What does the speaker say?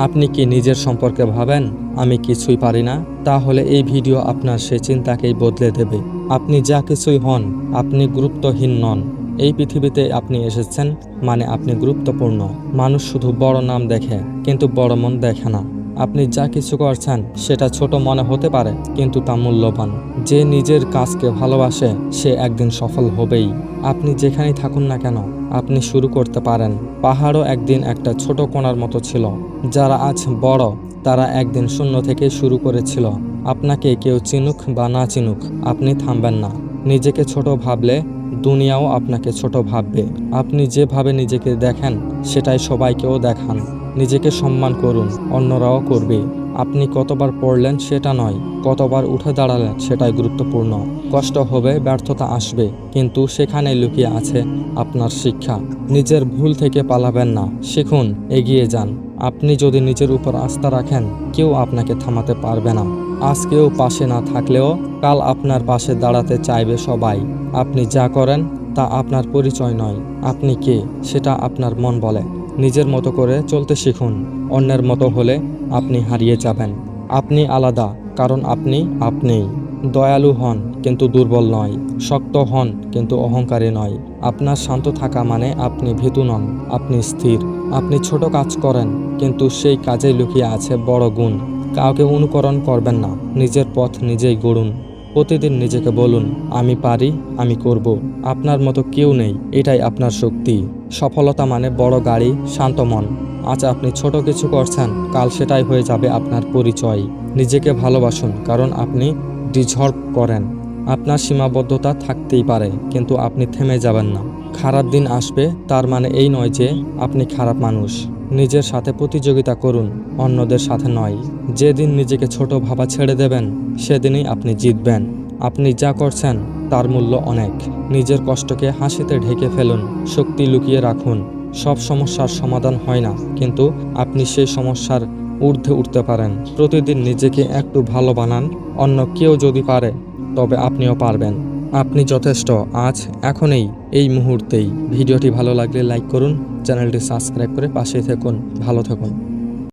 আপনি কি নিজের সম্পর্কে ভাবেন? আমি কিছুই পারি না। তাহলে এই ভিডিও আপনার সে চিন্তাকেই বদলে দেবে। আপনি যা কিছুই হন, আপনি গুরুত্বহীন নন। এই পৃথিবীতে আপনি এসেছেন মানে আপনি গুরুত্বপূর্ণ। মানুষ শুধু বড় নাম দেখে, কিন্তু বড় মন দেখে না। আপনি যা কিছু করছেন, সেটা ছোট মনে হতে পারে, কিন্তু তা মূল্যবান। যে নিজের কাজকে ভালোবাসে, সে একদিন সফল হবেই। আপনি যেখানেই থাকুন না কেন, আপনি শুরু করতে পারেন। পাহাড়ও একদিন একটা ছোট কোণার মতো ছিল। যারা আজ বড়, তারা একদিন শূন্য থেকে শুরু করেছিল। আপনাকে কেউ চিনুক বা না চিনুক, আপনি থামবেন না। নিজেকে ছোট ভাবলে, দুনিয়াও আপনাকে ছোট ভাববে। আপনি যেভাবে নিজেকে দেখেন, সেটাই সবাইকেও দেখান। নিজেকে সম্মান করুন, অন্যরাও করবে। আপনি কতবার পড়লেন সেটা নয়, কতবার উঠে দাঁড়ালেন সেটাই গুরুত্বপূর্ণ। কষ্ট হবে, ব্যর্থতা আসবে, কিন্তু সেখানে লুকিয়ে আছে আপনার শিক্ষা। নিজের ভুল থেকে পালাবেন না, শিখুন, এগিয়ে যান। আপনি যদি নিজের উপর আস্থা রাখেন, কেউ আপনাকে থামাতে পারবে না। আজ কেউ পাশে না থাকলেও, কাল আপনার পাশে দাঁড়াতে চাইবে সবাই। আপনি যা করেন, তা আপনার পরিচয় নয়, আপনি কে, সেটা আপনার মন বলে। নিজের মতো করে চলতে শিখুন। অন্যের মতো হলে আপনি হারিয়ে যাবেন। আপনি আলাদা, কারণ আপনি আপনিই। দয়ালু হন, কিন্তু দুর্বল নয়। শক্ত হন, কিন্তু অহংকারী নয়। আপনার শান্ত থাকা মানে আপনি ভীতু নন, আপনি স্থির। আপনি ছোট কাজ করেন, কিন্তু সেই কাজে লুকিয়ে আছে বড় গুণ। কাউকে অনুকরণ করবেন না, নিজের পথ নিজেই গড়ুন। প্রতিদিন নিজেকে বলুন, আমি পারি, আমি করব। আপনার মতো কেউ নেই, এটাই আপনার শক্তি। সফলতা মানে বড় গাড়ি, শান্ত মন। আজ আপনি ছোট কিছু করছেন, কাল সেটাই হয়ে যাবে আপনার পরিচয়। নিজেকে ভালোবাসুন, কারণ আপনি ডিঝর্ভ করেন। আপনার সীমাবদ্ধতা থাকতেই পারে, কিন্তু আপনি থেমে যাবেন না। খারাপ দিন আসবে, তার মানে এই নয় যে আপনি খারাপ মানুষ। নিজের সাথে প্রতিযোগিতা করুন, অন্যদের সাথে নয়। যেদিন নিজেকে ছোট ভাবা ছেড়ে দেবেন, সেদিনই আপনি জিতবেন। আপনি যা করছেন, তার মূল্য অনেক। নিজের কষ্টকে হাসিতে ঢেকে ফেলুন, শক্তি লুকিয়ে রাখুন। সব সমস্যার সমাধান হয় না, কিন্তু আপনি সেই সমস্যার ঊর্ধ্বে উঠতে পারেন। প্রতিদিন নিজেকে একটু ভালো বানান, অন্য কেউ যদি পারে, তবে আপনিও পারবেন। আপনি যথেষ্ট, আজ, এখনই, এই মুহূর্তেই। ভিডিওটি ভালো লাগলে লাইক করুন চ্যানেলটি সাবস্ক্রাইব করে পাশেই থাকুন ভালো থাকুন।